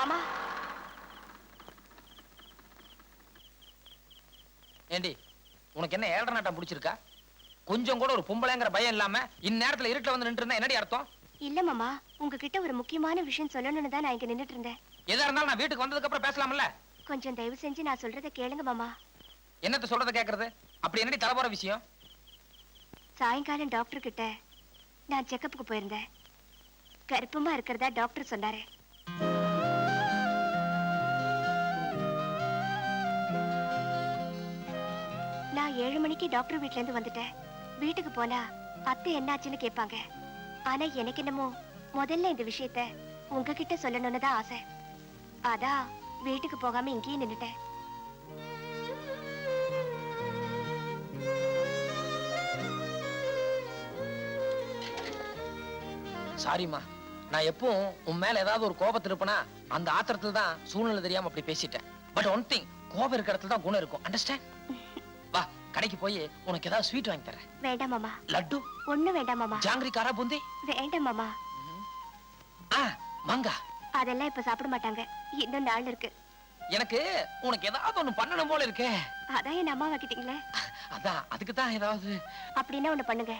மாமா. ஏண்டி உனக்கு என்ன ஏழரை நாட்டம் பிடிச்சிருக்கா? கொஞ்சம் கூட ஒரு பொம்பளைங்கிற பயம் இல்லாம இந்நேரத்துல இருட்டுல வந்து நின்று இருந்தா என்னடி அர்த்தம்? இல்ல மாமா உங்ககிட்ட ஒரு முக்கியமான விஷயம் சொல்லணும்னு தான் நான் இங்க நின்னுட்டு இருந்தேன். எதா இருந்தாலும் நான் வீட்டுக்கு வந்ததுக்கு அப்புறம் பேசலாம்ல? கொஞ்சம் தயவு செஞ்சு நான் சொல்றத கேளுங்க மாமா. என்னத்த சொல்றத கேக்குறது? அப்படி என்னடி தலை போற விஷயம்? சாயங்காலம் டாக்டர் கிட்ட நான் செக்கப்புக்கு போயிருந்தேன். கர்ப்பமா இருக்கிறதா டாக்டர் சொன்னாரு. ஏழு மணிக்கு டாக்டர் வீட்ல இருந்து வந்துட்டேன். வீட்டுக்கு போனா அத்தை என்னாச்சுன்னு கேட்பாங்க. ஆனா எனக்கு என்னமோ முதல்ல இந்த விஷயத்த உங்ககிட்ட சொல்லணும்னு தான் ஆசை. அதான் வீட்டுக்கு போகாம இங்கேயே நின்னுட்டேன். சாரிம்மா நான் எப்பவும் உன் மேல ஏதாவது ஒரு கோபத்தில் இருப்பனா அந்த ஆத்திரத்துல தான் சூழ்நிலை தெரியாம அப்படி பேசிட்டேன். பட் ஒன் திங் கோபம் இருக்கிற இடத்துல தான் குணம் இருக்கும். அண்டர்ஸ்டாண்ட் கடைக்கு போய் உனக்கு ஏதாவது ஸ்வீட் வாங்கி தரேன். வேண்டாம் மாமா. லட்டு? ஒண்ணு வேண்டாம் மாமா. ஜாங்கிரி காரா பூந்தி? வேண்டாம் மாமா. ஆ மங்கா. அதெல்லாம் இப்ப சாப்பிட மாட்டாங்க. இன்னும் நாள் இருக்கு. எனக்கு உனக்கு ஏதாவது ஒண்ணு பண்ணணும் போல இருக்கே. அதான் என் அம்மா வைக்கிட்டீங்களே அதான் அதுக்கு தான் ஏதாவது. அப்படின்னா ஒண்ணு பண்ணுங்க.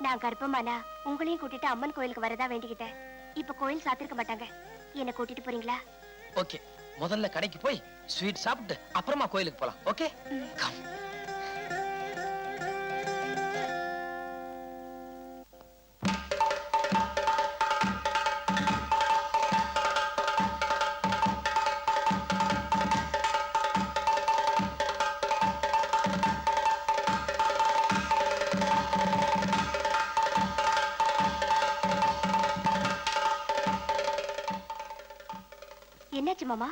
நான் கர்ப்பமானா உங்களையும் கூட்டிட்டு அம்மன் கோயிலுக்கு வரதா வேண்டிக்கிட்டேன். இப்ப கோயில் சாத்திருக்க மாட்டாங்க. என்ன கூட்டிட்டு போறீங்களா? ஓகே. முதல்ல கடைக்கு போய் ஸ்வீட் சாப்பிட்டு அப்புறமா கோயிலுக்கு போலாம். ஓகே. கம் என்னாச்சு மாமா?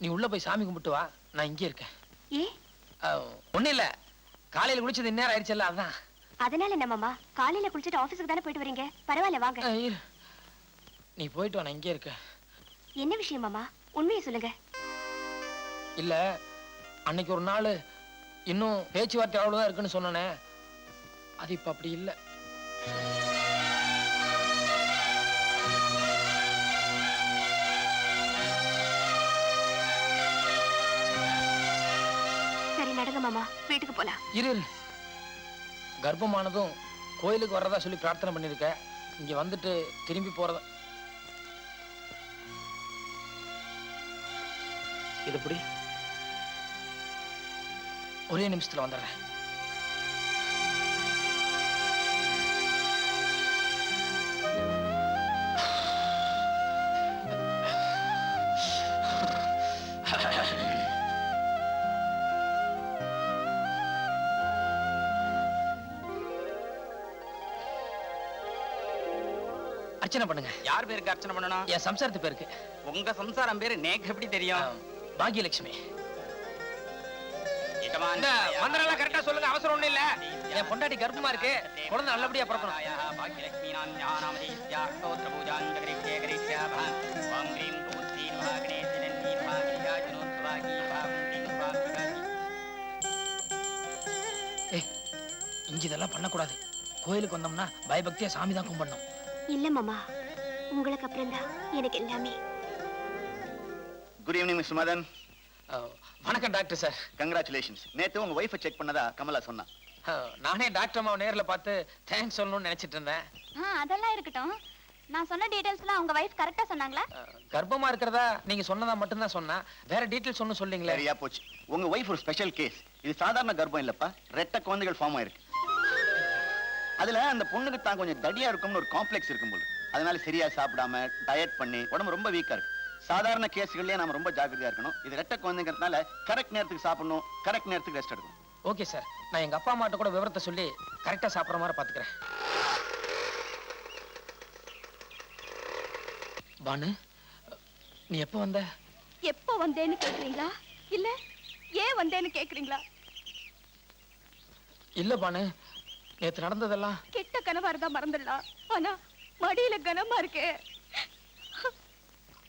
நீ உள்ள போய் சாமி கும்பிட்டு வா. நான் இங்கே இருக்கேன். ஏ? ஒன்றும் இல்லை. காலையில் குளிச்சது இந்நேரம் ஆயிடுச்சல்ல அதான். அதனால என்ன மாமா? காலையில குளிச்சுட்டு ஆபீஸ்க்கு தானே போயிட்டு வரீங்க? பரவாயில்ல வாங்க. நீ போயிட்டு வா நான் இங்கே இருக்கேன். என்ன விஷயம் மாமா? உண்மையை சொல்லுங்க. இல்ல அன்னைக்கு ஒரு நாள் இன்னும் பேச்சுவார்த்தை அவ்வளவுதான் இருக்குன்னு சொன்னனே. அது இப்ப அப்படி இல்ல. நடங்க மாமா. வீட்டுக்கு போலாம். இரு இரு. கர்ப்பமானதும் கோயிலுக்கு வர்றதா சொல்லி பிரார்த்தனை பண்ணிருக்க இங்க வந்துட்டு திரும்பி போறத இது எப்படி? ஒரே நிமிஷத்துல வந்துடுறேன். அர்ச்சனை பண்ணுங்க. யார் பேருக்கு அர்ச்சனை பண்ணணும்? என் சம்சாரத்து பேருக்கு. உங்க சம்சாரம் பேரு நேக்கு. எப்படி தெரியும்? பாக்யலட்சுமி. மந்திரம் கரெக்டா சொல்லுங்க அவசரம் ஒண்ணும் இல்ல. என் பொண்டாட்டி கர்ப்பமா இருக்கு. குழந்தை நல்லபடியா பிறக்கணும். பாக்யலட்சுமி பூஜான் ஓம் க்ரீம் க்ரீம் சுவாகி ஏய் இங்க இதெல்லாம் பண்ணக்கூடாது. கோயிலுக்கு வந்தோம்னா பயபக்தியா சாமி தான் கும்பிடணும். இல்ல மாமா. உங்களுக்கு அப்புறம் தான் எனக்கு எல்லாமே. குட் ஈவினிங் மிஸ் மதன் வணக்கம் டாக்டர் சார். கங்க்ராச்சுலேஷன்ஸ் நேத்து உங்க ஒய்ஃபை செக் பண்ணதா கமலா சொன்னா. அஹ், நானே டாக்டர் அம்மாவை நேர்ல பார்த்து தேங்க்ஸ் சொல்லணும்னு நினைச்சிட்டு இருந்தேன். ஆ அதெல்லாம் இருக்கட்டும். நான் சொன்ன டீடைல்ஸ்லாம் உங்க வைஃப் கரெக்டா சொன்னாங்களா? கர்ப்பமா இருக்கிறதா நீங்க சொன்னதா மட்டும்தான் சொன்னா. வேற டீட்டெயில்ஸ் ஒன்றும் சொல்றீங்களே சரியா போச்சு. உங்க ஒய்ஃப் ஒரு ஸ்பெஷல் கேஸ் இது சாதாரண கர்ப்பம் இல்லப்பா. ரெட்ட குழந்தைகள் ஃபார்ம் ஆயிருக்கு. அதுல அந்த பொண்ணுக்கு தான் கொஞ்சம் தடியா இருக்கும்னு ஒரு காம்ப்ளெக்ஸ் இருக்கும் போல அதனால சரியா சாப்பிடாம டயட் பண்ணி உடம்பு ரொம்ப வீக்கா இருக்கு. சாதாரண கேஸ்கள்லயே நாம ரொம்ப ஜாக்கிரதையா இருக்கணும். இது ரெட்ட குழந்தைங்கிறதுனால கரெக்ட் நேரத்துக்கு சாப்பிடணும் கரெக்ட் நேரத்துக்கு ரெஸ்ட் எடுக்கணும். ஓகே சார் நான் எங்க அப்பா அம்மாட்ட கூட விவரத்தை சொல்லி கரெக்டா சாப்பிடுற மாதிரி பாத்துக்கிறேன். பானு நீ எப்போ வந்த? எப்போ வந்தேன்னு கேக்குறீங்களா? இல்ல ஏன் வந்தேன்னு கேக்குறீங்களா? இல்ல பானு. நேத்து நடந்ததெல்லாம் கெட்ட கனவா இருந்தா மறந்துடலாம். ஆனா மடியில கனமா இருக்கே.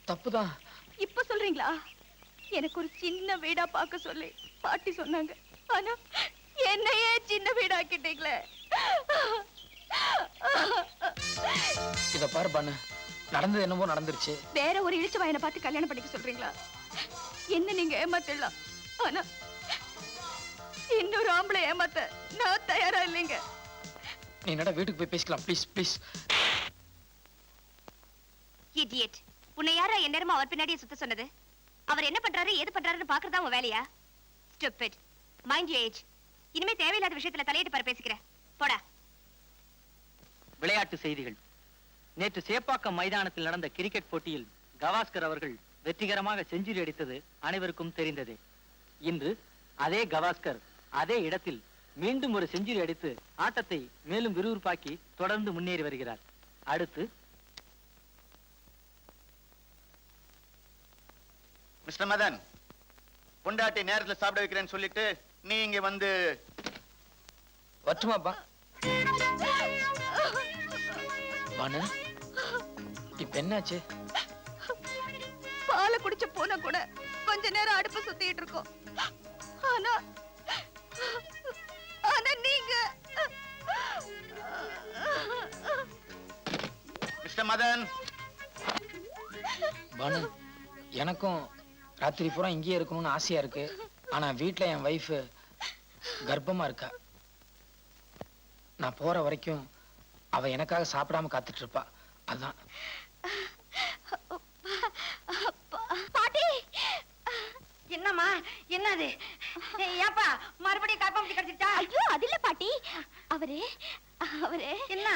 தப்புதான். இப்ப சொல்றீங்களா? எனக்கு ஒரு சின்ன வீடா பார்க்க சொல்லி பாட்டி சொன்னாங்க. ஆனா என்னையே சின்ன வீடாக்கிட்டீங்களே. இத பாரு பானு. நடந்தது என்னமோ நடந்துருச்சு. வேற ஒரு இழிச்சு வாயனை பார்த்து கல்யாணம் பண்ணிக்க சொல்றீங்களா? என்ன நீங்க ஏமாத்திடலாம். ஆனா இன்னொரு ஆம்பளை ஏமாத்த நான் தயாரா இல்லைங்க. நீ என்னடா வீட்டுக்கு போய் பேசிக்கலாம். ப்ளீஸ் ப்ளீஸ் இடியட் உன்னை யாரா எந்நேரமா அவர் பின்னாடியே சுத்த சொன்னது? அவர் என்ன பண்றாரு ஏது பண்றாருன்னு பாக்குறதா உன் வேலையா? ஸ்டூபிட் மைண்ட் யூ ஏஜ் இனிமே தேவையில்லாத விஷயத்துல தலையிட்டு பாரு பேசிக்கிறேன் போடா. விளையாட்டு செய்திகள். நேற்று சேப்பாக்கம் மைதானத்தில் நடந்த கிரிக்கெட் போட்டியில் கவாஸ்கர் அவர்கள் வெற்றிகரமாக செஞ்சுரி அடித்தது அனைவருக்கும் தெரிந்ததே. இன்று அதே கவாஸ்கர் அதே இடத்தில் மீண்டும் ஒரு செஞ்சுரி அடித்து ஆட்டத்தை மேலும் விறுவிறுப்பாக்கி தொடர்ந்து முன்னேறி வருகிறார். அடுத்து மிஸ்டர் மதன் பொண்டாட்டி நேரத்துல சாப்பிட வைக்கிறேன்னு சொல்லிட்டு நீ இங்க வந்து வட்டுமாப்பா பானு இப்ப என்னாச்சு? பாலை குடிச்ச போனா கூட கொஞ்ச நேரம் அடுப்பு சுத்திட்டு இருக்கோம். ஆனா ஆனா நீங்க மிஸ்டர் மதன். பானு எனக்கும் ராத்திரி பூரா இங்கேயே இருக்கணும்னு ஆசையா இருக்கு. ஆனா வீட்ல என் வைஃப் கர்ப்பமா இருக்கா. நான் போற வரைக்கும் அவ எனக்காக சாப்பிடாம காத்துட்டு இருப்பா. அதான். பாட்டி! என்னம்மா என்னது? ஏப்பா மறுபடியும் கற்பம் கிடைச்சிட்டா ஐயோ அது இல்ல பாட்டி. அவரு அவரு. என்ன?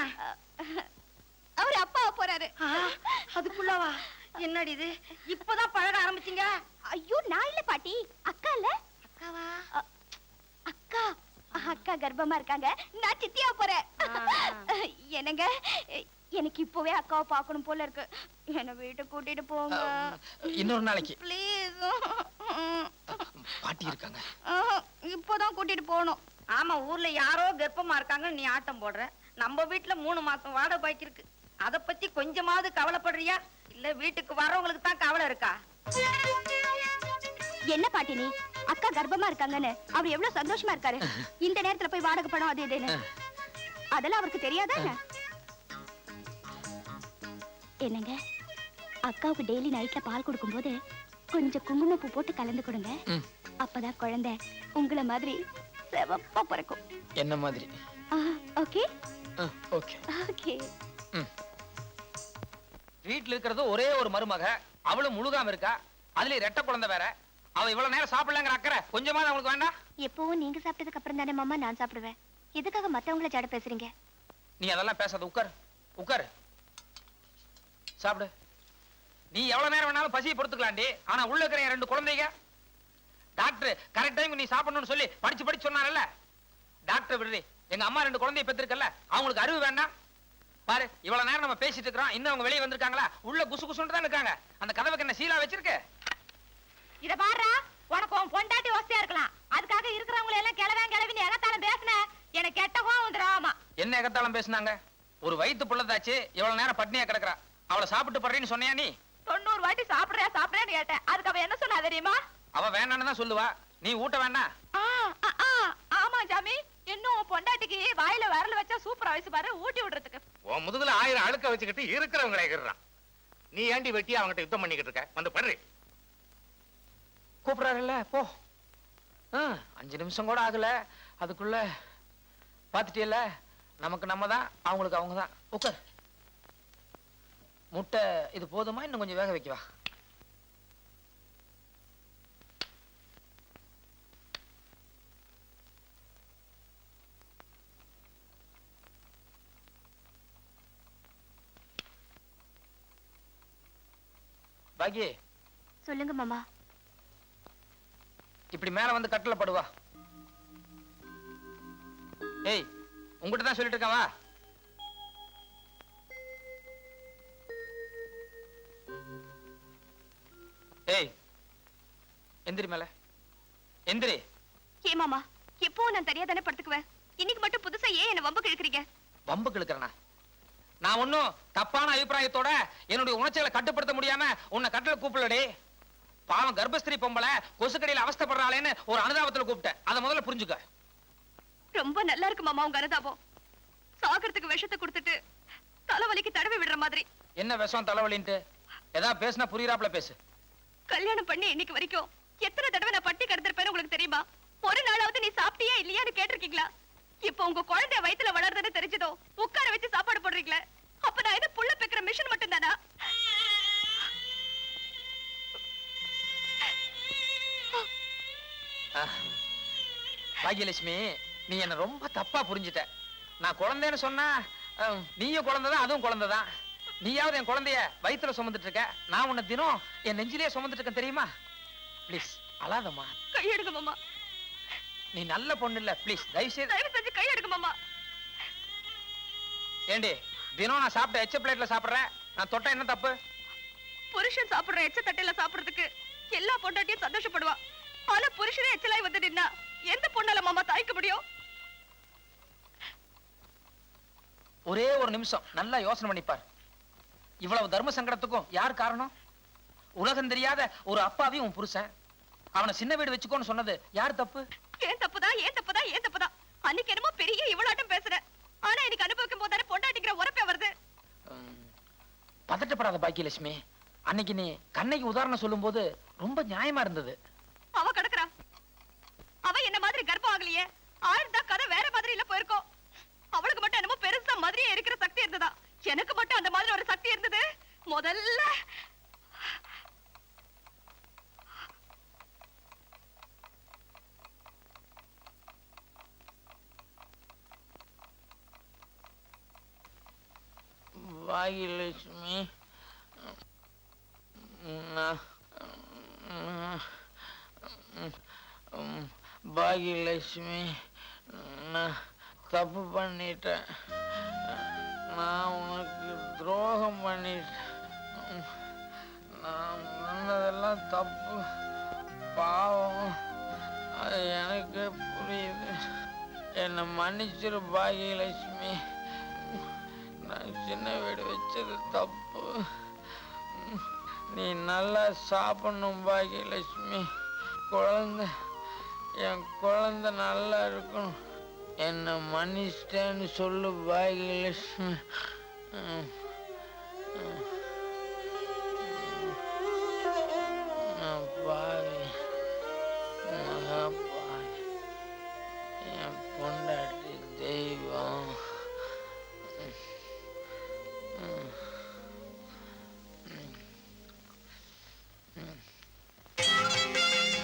அவரு அப்பா போறாரு. அதுக்குள்ளவா? என்னடி இது? இப்பதான் பழக ஆரம்பிச்சீங்க? ஐயோ நான் இல்ல பாட்டி. அக்கா இல்ல. அக்காவா? அக்கா. அக்கா கர்ப்பமா இருக்காங்க. நான் சித்தியா போறேன். என்னங்க? எனக்கு இப்பவே அக்காவை பார்க்கணும் போல இருக்கு. என்ன வீட்டுக்கு கூட்டிட்டு போங்க. இன்னொரு நாளைக்கு. ப்ளீஸ் பாட்டி இருக்காங்க இப்போதான் கூட்டிட்டு போகணும். ஆமா ஊர்ல யாரோ கர்ப்பமா இருக்காங்க நீ ஆட்டம் போடுற. நம்ம வீட்டுல மூணு மாசம் வாடகை பாக்கி இருக்கு. அத பத்தி கொஞ்சமாவது கவலைப்படுறியா? இல்ல வீட்டுக்கு வர்றவங்களுக்கு தான் கவலை இருக்கா? என்ன பாட்டி நீ? அக்கா கர்ப்பமா இருக்காங்கன்னு அவர் எவ்வளவு சந்தோஷமா இருக்காரு. இந்த நேரத்துல போய் வாடகை படம் அது இதுன்னு. அதெல்லாம் அவருக்கு தெரியாதா என்ன? என்னங்க? அக்காவுக்கு டெய்லி நைட்ல பால் கொடுக்கும்போது கொஞ்சம் குங்குமப்பூ போட்டு கலந்து கொடுங்க. அப்பதான் குழந்தை உங்களை மாதிரி சிவப்பா பிறக்கும். என்ன மாதிரி? ஓகே ஓகே ஓகே வீட்டுல இருக்கிறது ஒரே ஒரு மருமக. அவளும் முழுகாம இருக்கா. அதுல ரெட்டை குழந்தை வேற. அவ இவ்வளவு நேரம் சாப்பிடலங்கிற அக்கறை கொஞ்சமாவது அவங்களுக்கு வேண்டாம்? எப்பவும் நீங்க சாப்பிட்டதுக்கு அப்புறம் தானே மாமா நான் சாப்பிடுவேன். எதுக்காக மத்தவங்கள ஜாட பேசுறீங்க? நீ அதெல்லாம் பேசாத உட்கார். உட்கார். சாப்பிடு. நீ எவ்வளவு நேரம் வேணாலும் பசியை பொறுத்துக்கலாண்டி. ஆனா உள்ள இருக்கிற ரெண்டு குழந்தைங்க டாக்டர் கரெக்ட் டைம் நீ சாப்பிடணும்னு சொல்லி படிச்சு படிச்சு சொன்னாரல்ல டாக்டர் விடுறி எங்க அம்மா ரெண்டு குழந்தைய பெற்றிருக்கல அவங்களுக்கு அறிவு வேண்டாம். பாரு இவ்வளவு நேரம் நம்ம பேசிட்டு இருக்கிறோம். இன்னும் அவங்க வெளியே வந்திருக்காங்களா? உள்ள குசு குசுன்னு தான் இருக்காங்க. அந்த கதவுக்கு என்ன சீலா வச்சிருக்கு. இத பாருடா உனக்கு உன் பொண்டாட்டி வசதியா இருக்கலாம். அதுக்காக இருக்கிறவங்களை எல்லாம் கிளவன் கிளவின்னு எகத்தாலும் பேசுன. எனக்கு கெட்ட கோவம் வந்துடும் என்ன எகத்தாலும் பேசுனாங்க? ஒரு வயித்து புள்ளதாச்சு இவ்வளவு நேரம் பட்னியா கிடக்குறா. அவளை சாப்பிட்டு படுறேன்னு சொன்னியா நீ? தொண்ணூறு வாட்டி சாப்பிடுறியா சாப்பிடுறேன்னு கேட்டேன். அதுக்கு அவ என்ன சொன்னா தெரியுமா? அவ வேணான்னு தான் சொல்லுவா. நீ ஊட்ட ஆ, ஆமா ஜாமி. இன்னும் பொண்டாட்டிக்கு வாயில விரல் வச்சா சூப்பரா வயசு பாரு ஊட்டி விடுறதுக்கு. உன் முதுகுல ஆயிரம் அழுக்க வச்சுக்கிட்டு இருக்கிறவங்களை எகிறான் நீ ஏண்டி வெட்டி அவங்ககிட்ட யுத்தம் பண்ணிக்கிட்டு இருக்க? வந்து படுறி. கூப்பிடுறாருல்ல போ. ஆ, அஞ்சு நிமிஷம் கூட ஆகல. அதுக்குள்ள பாத்துட்டியல்ல நமக்கு நம்ம தான் அவங்களுக்கு அவங்க தான். உட்கார். முட்டை இது போதுமா? இன்னும் கொஞ்சம் வேக வைக்கவா? பாக்கி சொல்லுங்க மாமா. இப்படி மேல வந்து கட்டில படுவா ஏய் உங்ககிட்ட தான் சொல்லிட்டு இருக்கேன் வா. ஏய் எந்திரி மேல. எந்திரி. ஏ மாமா எப்பவும் நான் தனியா தானே படுத்துக்குவேன்? இன்னைக்கு மட்டும் புதுசா ஏன் என்ன வம்பு கிழக்குறீங்க? வம்பு கிழக்கிறனா? நான் ஒன்னும் தப்பான அபிப்பிராயத்தோட என்னுடைய உணர்ச்சிகளை கட்டுப்படுத்த முடியாம உன்னை கட்டளை கூப்பிடலடி. பாவம் கர்ப்பஸ்திரி பொம்பளை கொசுக்கடியில அவஸ்தைப்படுறாளேன்னு ஒரு அனுதாபத்துல கூப்பிட்டேன். அதை முதல்ல புரிஞ்சுக்க. ரொம்ப நல்லா இருக்கு மாமா உங்க அனுதாபம். சாகறதுக்கு விஷத்தை கொடுத்துட்டு தலைவலிக்கு தடவி விடுற மாதிரி. என்ன விஷம் தலைவலின்ட்டு? ஏதாவது பேசுனா புரியுறாப்புல பேசு. கல்யாணம் பண்ணி இன்னைக்கு வரைக்கும் எத்தனை தடவை நான் பட்டி கிடந்திருப்பேன்னு உங்களுக்கு தெரியுமா? ஒரு நாளாவது நீ சாப்பிட்டியா இல்லையான்னு கேட்டிருக்கீங்களா? இப்போ உங்க குழந்தை வயித்துல வளருதுன்னு தெரிஞ்சதோ? உட்கார வச்சு சாப்பாடு போடுறீங்களே? அப்ப நான் என்ன புள்ள பெக்கிற மிஷின் மட்டும் தானா. பாக்யலட்சுமி நீ என்ன ரொம்ப தப்பா புரிஞ்சுட்ட. நான் குழந்தைன்னு சொன்னா நீயும் குழந்தைதான் அதுவும் குழந்தைதான். நீயாவது என் குழந்தைய வயித்துல சுமந்துட்டு இருக்க. நான் உன்னை தினம் என் நெஞ்சிலேயே சுமந்துட்டு இருக்கேன் தெரியுமா? ப்ளீஸ் அழாதம்மா. கையெடுங்க மாமா. நீ நல்ல பொண்ணு இல்ல ப்ளீஸ் தயவு செய்து தயவு செஞ்சு கையெடுங்க மாமா. ஏண்டி தினம் நான் சாப்பிட்ட எச்ச பிளேட்ல சாப்பிடுறேன். நான் தொட்டா என்ன தப்பு? புருஷன் சாப்பிடுற எச்ச தட்டையில சாப்பிடுறதுக்கு எல்லா பொண்டாட்டியும் சந்தோஷப்படுவா. ஆனா புருஷனே எச்சலாய் வந்து நின்னா எந்த பொண்ணால மாமா தாய்க்க முடியும்? ஒரே ஒரு நிமிஷம் நல்லா யோசனை பண்ணிப்பார். இவ்வளவு தர்ம சங்கடத்துக்கும் யார் காரணம்? உலகம் தெரியாத ஒரு அப்பாவையும் உன் புருஷன். அவனை சின்ன வீடு வச்சுக்கோன்னு சொன்னது யார் தப்பு? ஏன் தப்புதான் ஏன் தப்புதான் ஏன் தப்புதான் அன்னைக்கு என்னமோ பெரிய இவ்வளாட்டம் பேசுற. ஆனா எனக்கு அனுபவிக்கும் போதானே பொண்டாட்டிக்கிற உரப்பே வருது. பதட்டப்படாத பாக்கியலட்சுமி. அன்னைக்கு நீ கண்ணைக்கு உதாரணம் சொல்லும்போது ரொம்ப நியாயமா இருந்தது. அவ கிடக்குறா. அவ என்ன மாதிரி கர்ப்பம் ஆகலையே? ஆயிருந்தா கதை வேற மாதிரி இல்ல போயிருக்கோம் அவளுக்கு மட்டும் என்னமோ பெருசா மாதிரியே இருக்கிற சக்தி இருந்ததா? எனக்கு மட்டும் அந்த மாதிரி ஒரு சக்தி இருந்தது? முதல்ல பாகியலட்சுமி நான் பாகியலட்சுமி நான் தப்பு பண்ணிட்டேன். நான் உனக்கு துரோகம் பண்ணிட்டேன். நான் பண்ணதெல்லாம் தப்பு. பாவம். அது எனக்கு புரியுது. என்னை மன்னிச்சிரு பாகியலட்சுமி சின்ன வீடு வச்சது? தப்பு. நீ நல்லா சாப்பிடணும் பாக்கியலட்சுமி. குழந்தை என் குழந்தை நல்லா இருக்கணும். என்னை மன்னிச்சிட்டேன்னு சொல்லு பாகியலட்சுமி பாவி. மகா பாவி. என் பொண்டாட்டி